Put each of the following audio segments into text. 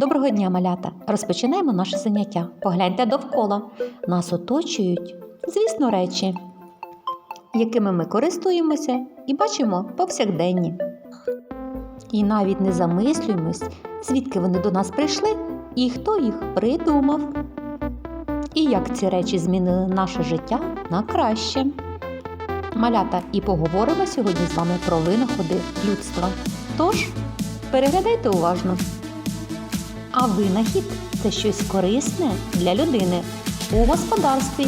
Доброго дня, малята! Розпочинаємо наше заняття. Погляньте довкола. Нас оточують, звісно, речі, якими ми користуємося і бачимо повсякденні. І навіть не замислюємось, звідки вони до нас прийшли і хто їх придумав. І як ці речі змінили наше життя на краще. Малята, і поговоримо сьогодні з вами про винаходи людства. Тож, переглядайте уважно. А винахід це щось корисне для людини у господарстві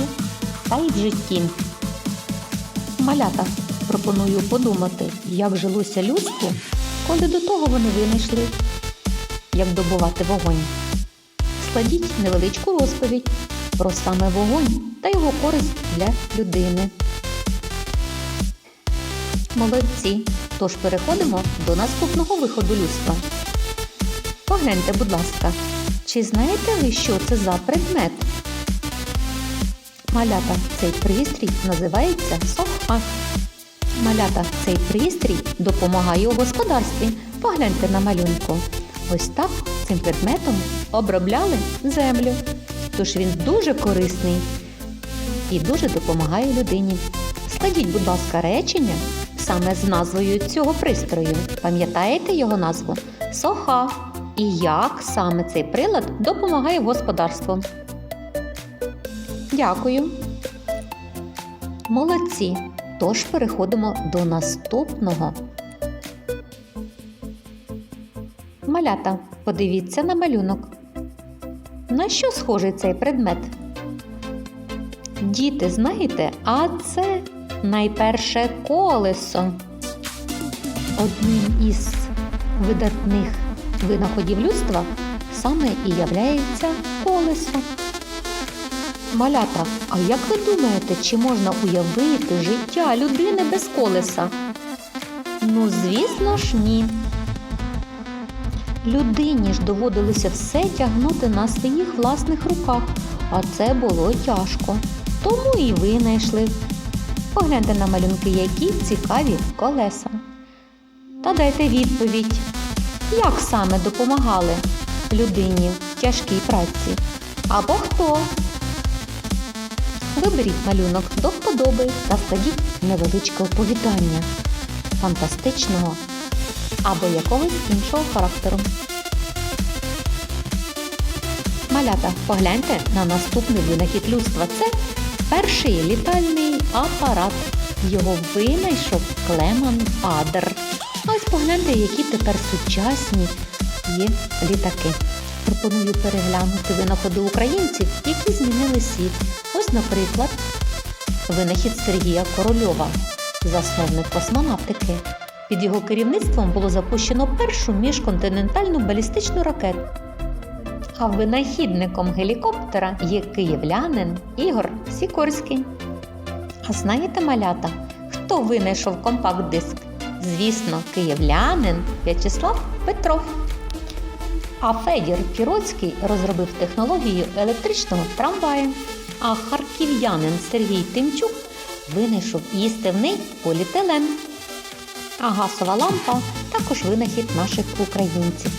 та й в житті. Малята пропоную подумати, як жилося людству, коли до того вони винайшли, як добувати вогонь. Складіть невеличку розповідь про саме вогонь та його користь для людини. Молодці! Тож переходимо до наступного виходу людства. Погляньте, будь ласка, чи знаєте ви, що це за предмет? Малята, цей пристрій називається соха. Малята, цей пристрій допомагає у господарстві. Погляньте на малюнку. Ось так цим предметом обробляли землю. Тож він дуже корисний і дуже допомагає людині. Складіть, будь ласка, речення саме з назвою цього пристрою. Пам'ятаєте його назву? Соха. І як саме цей прилад допомагає господарству? Дякую. Молодці. Тож переходимо до наступного. Малята, подивіться на малюнок. На що схожий цей предмет? Діти, знаєте, а це найперше колесо. Одним із видатних винаходів людства саме і являється колесо. Малята, а як ви думаєте, чи можна уявити життя людини без колеса? Ну, звісно ж, ні. Людині ж доводилося все тягнути на своїх власних руках, а це було тяжко. Тому і винайшли. Погляньте на малюнки, які цікаві колеса. Та дайте відповідь, як саме допомагали людині в тяжкій праці? Або хто? Виберіть малюнок до вподоби та складіть невеличке оповідання фантастичного або якогось іншого характеру. Малята, погляньте на наступний винахід людства. Це перший літальний апарат. Його винайшов Клеман Адер. Ось погляньте, які тепер сучасні є літаки. Пропоную переглянути винаходи українців, які змінили світ. Ось, наприклад, винахід Сергія Корольова, засновник космонавтики. Під його керівництвом було запущено першу міжконтинентальну балістичну ракету. А винахідником гелікоптера є київлянин Ігор Сікорський. А знаєте, малята, хто винайшов компакт-диск? Звісно, київлянин В'ячеслав Петров. А Федір Кіроцький розробив технологію електричного трамваю. А харків'янин Сергій Тимчук винайшов їстивний поліетилен. А газова лампа також винахід наших українців.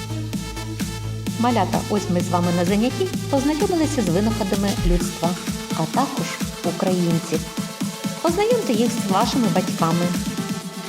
Малята, ось ми з вами на занятті познайомилися з винаходами людства, а також українців. Познайомте їх з вашими батьками.